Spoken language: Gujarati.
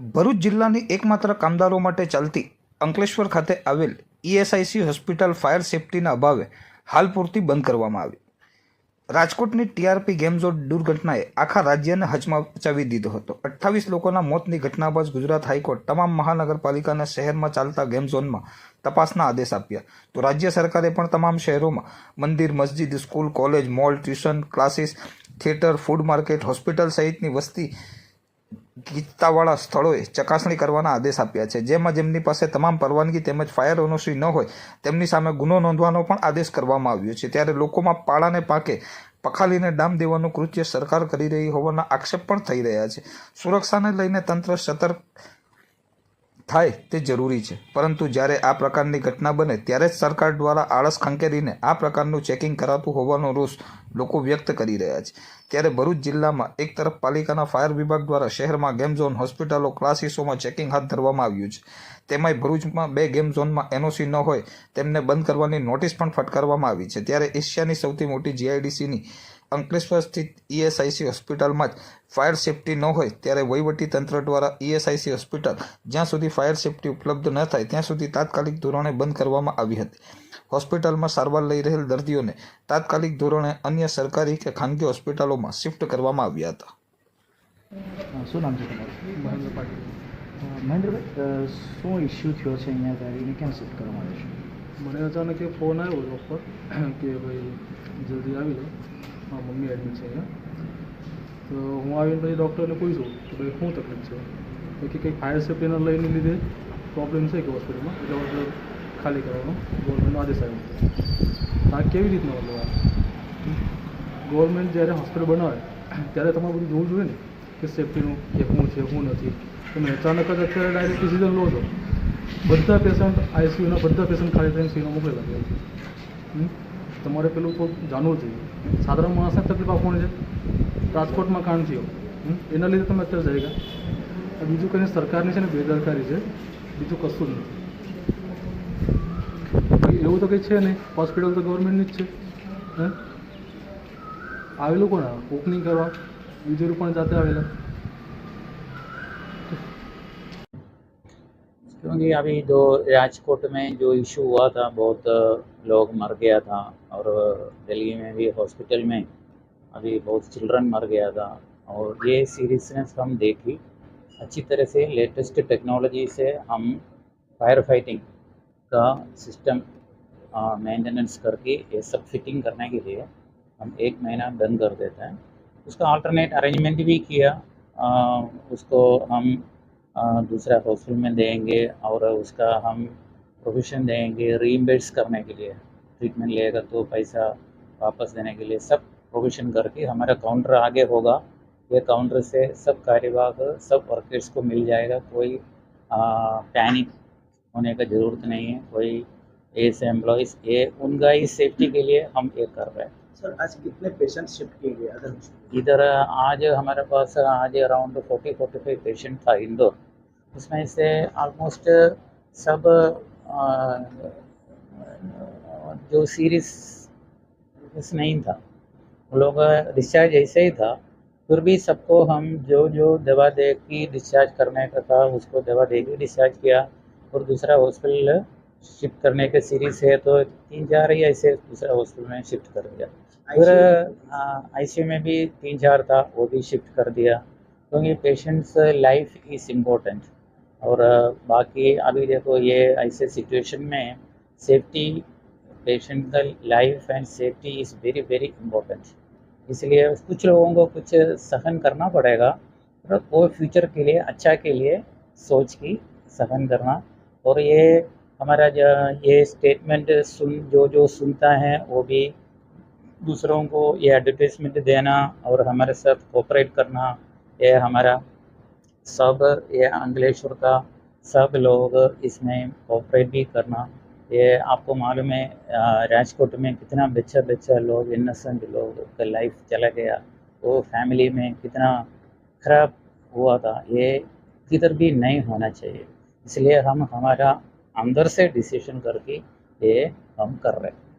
ભરૂચ જિલ્લાની એકમાત્ર કામદારો માટે ચાલતી અંકલેશ્વર ખાતે આવેલ ઈએસઆઈસી હોસ્પિટલ ફાયર સેફટીના અભાવે હાલ પૂરતી બંધ કરવામાં આવી. રાજકોટની ટીઆરપી ગેમ ઝોન દુર્ઘટનાએ આખા રાજ્યને હચમચાવી દીધો હતો. અઠ્ઠાવીસ લોકોના મોતની ઘટના બાદ ગુજરાત હાઈકોર્ટ તમામ મહાનગરપાલિકાના શહેરમાં ચાલતા ગેમ ઝોનમાં તપાસના આદેશ આપ્યા. તો રાજ્ય સરકારે પણ તમામ શહેરોમાં મંદિર, મસ્જિદ, school, college, mall, tuition, classes, theatre, food market, hospital સહિતની વસ્તી ગીચતાવાળા સ્થળોએ ચકાસણી કરવાના આદેશ આપ્યા છે. જેમાં જેમની પાસે તમામ પરવાનગી તેમજ ફાયર ઓનોસી ન હોય, તેમની સામે ગુનો નોંધવાનો પણ આદેશ કરવામાં આવ્યો છે. ત્યારે લોકોમાં પાળાને પાકે, પખાલીને ડામ દેવાનું કૃત્ય સરકાર કરી રહી હોવાના આક્ષેપ પણ થઈ રહ્યા છે. સુરક્ષાને લઈને તંત્ર સતર્ક થાય તે જરૂરી છે. પરંતુ જ્યારે આ પ્રકારની ઘટના બને, ત્યારે જ સરકાર દ્વારા આળસ ખંખેરીને આ પ્રકારનું ચેકિંગ કરાતું હોવાનો રોષ લોકો વ્યક્ત કરી રહ્યા છે. ત્યારે ભરૂચ જિલ્લામાં એક તરફ પાલિકાના ફાયર વિભાગ દ્વારા શહેરમાં ગેમ ઝોન હોસ્પિટલો ક્લાસીસોમાં ચેકિંગ હાથ ધરવામાં આવ્યું છે. તેમાંય ભરૂચમાં બે ગેમ ઝોનમાં એનઓસી ન હોય તેમને બંધ કરવાની નોટિસ પણ ફટકારવામાં આવી છે. ત્યારે એશિયાની સૌથી મોટી જીઆઈડીસીની અંકલેશ્વર સ્થિત ઈએસઆઈસી હોસ્પિટલમાં જ ફાયર સેફટી ન હોય ત્યારે વહીવટી તંત્ર દ્વારા ઈએસઆઈસી હોસ્પિટલ જ્યાં સુધી ફાયર સેફટી ઉપલબ્ધ ન થાય ત્યાં સુધી તાત્કાલિક ધોરણે બંધ કરવામાં આવી હતી. હોસ્પિટલમાં સારવાર લઈ રહેલ દર્દીઓને તાત્કાલિક ધોરણે અન્ય સરકારી કે ખાનગી હોસ્પિટલોમાં શિફ્ટ કરવામાં આવ્યા હતા. શું નામ છે તમારું? મહેન્દ્ર પાટીલ. મહેન્દ્રભાઈ શું ઇસ્યુ થયો છે અહીંયા ગાડીને ક્યાં શિફ્ટ કરવામાં આવ્યો છે? મને અચાનક ફોન આવ્યો કે ભાઈ જલ્દી આવી લો મારા મમ્મી એડમિટ છે અહીંયા તો હું આવીને પછી ડૉક્ટરને પૂછ્યું કે ભાઈ શું તકલીફ છે? તો કે કંઈક ફાયર સેફ્ટીના લઈને લીધે પ્રોબ્લેમ છે કે હોસ્પિટલમાં એટલે મતલબ ખાલી કરવાનો. ગવર્મેન્ટનો આદેશ આવ્યો આ કેવી રીતનો મતલબ આ? ગવર્મેન્ટ જ્યારે હોસ્પિટલ બનાવે, ત્યારે તમારે બધું જોવું જોઈએ ને કે સેફ્ટીનું કે શું છે, શું નથી. તમે અચાનક જ અત્યારે ડાયરેક્ટ ડિસિઝન લો છો. બધા પેશન્ટ આઈસીયુના બધા પેશન્ટ ખાલી થઈને સીનો મોકલેલા હમ? તમારે પેલું થોડું જાણવું જોઈએ. સાધારણ માણસને તકલીફ આપવાની છે. રાજકોટમાં કાંડ થયો? એના લીધે તમે અત્યારે જઈ ગયા બીજું કંઈ સરકારની છે ને બેદરકારી છે. બીજું કશું જ નથી. એવું તો કંઈ છે નહીં. હોસ્પિટલ તો ગવર્મેન્ટની જ છે. હે? આવેલું કોણ ઓપનિંગ કરવા? બીજું પણ જાતે આવેલા. क्योंकि अभी जो राजकोट में जो इशू हुआ था बहुत लोग मर गया था और दिल्ली में भी हॉस्पिटल में अभी बहुत चिल्ड्रन मर गया था और ये सीरियसनेस हम देखी। अच्छी तरह से लेटेस्ट टेक्नोलॉजी से हम फायर फाइटिंग का सिस्टम मेंटेनेंस करके ये सब फिटिंग करने के लिए हम एक महीना बंद कर देते हैं। उसका अल्टरनेट अरेंजमेंट भी किया आ, उसको हम दूसरा हॉस्टल में देंगे और उसका हम प्रोविशन देंगे रीइम्बर्स करने के लिए। ट्रीटमेंट लेगा तो पैसा वापस देने के लिए सब प्रोविशन करके हमारा काउंटर आगे होगा। ये काउंटर से सब कार्यवाह सब वर्कर्स को मिल जाएगा। कोई पैनिक होने का ज़रूरत नहीं है। कोई ऐसे एम्प्लॉयज़ ये उनका ही सेफ्टी के लिए हम ये कर रहे हैं। सर, आज कितने पेशेंट शिफ्ट किए गए अदर इधर, आज हमारे पास, आज around forty forty five patient था इंदौर। उसमें से ऑलमोस्ट सब जो सीरियस नहीं था। वो लोग डिस्चार्ज ऐसे ही था। फिर भी सबको हम जो जो दवा दे के डिस्चार्ज करने का था, उसको दवा दे के डिस्चार्ज किया। और दूसरा हॉस्पिटल शिफ्ट करने के सीरीज़ है तो तीन, चार ही ऐसे दूसरा हॉस्पिटल में शिफ्ट कर दिया। फिर आईसीयू में भी तीन चार था वो भी शिफ्ट कर दिया। क्योंकि पेशेंट्स लाइफ इज़ इम्पोर्टेंट और बाकी अभी देखो ये ऐसे सिचुएशन में सेफ्टी पेशेंट का life and safety is very very important इसलिए कुछ लोगों को कुछ सहन करना पड़ेगा पर वो फ्यूचर के लिए अच्छा के लिए सोच की सहन करना। और ये हमारा जो ये स्टेटमेंट सुन जो जो सुनता है वो भी दूसरों को ये एडवर्टाइजमेंट देना और हमारे साथ कोऑपरेट करना, ये हमारा सब, ये अंकलेश्वर का सब लोग इसमें कोऑपरेट भी करना। ये आपको मालूम है राजकोट में कितना बच्चा बच्चा लोग इनोसेंट लोग का लाइफ चला गया। वो फैमिली में कितना खराब हुआ था। ये किधर भी नहीं होना चाहिए। इसलिए हम हमारा अंदर से डिसीज़न करके ये हम कर रहे हैं।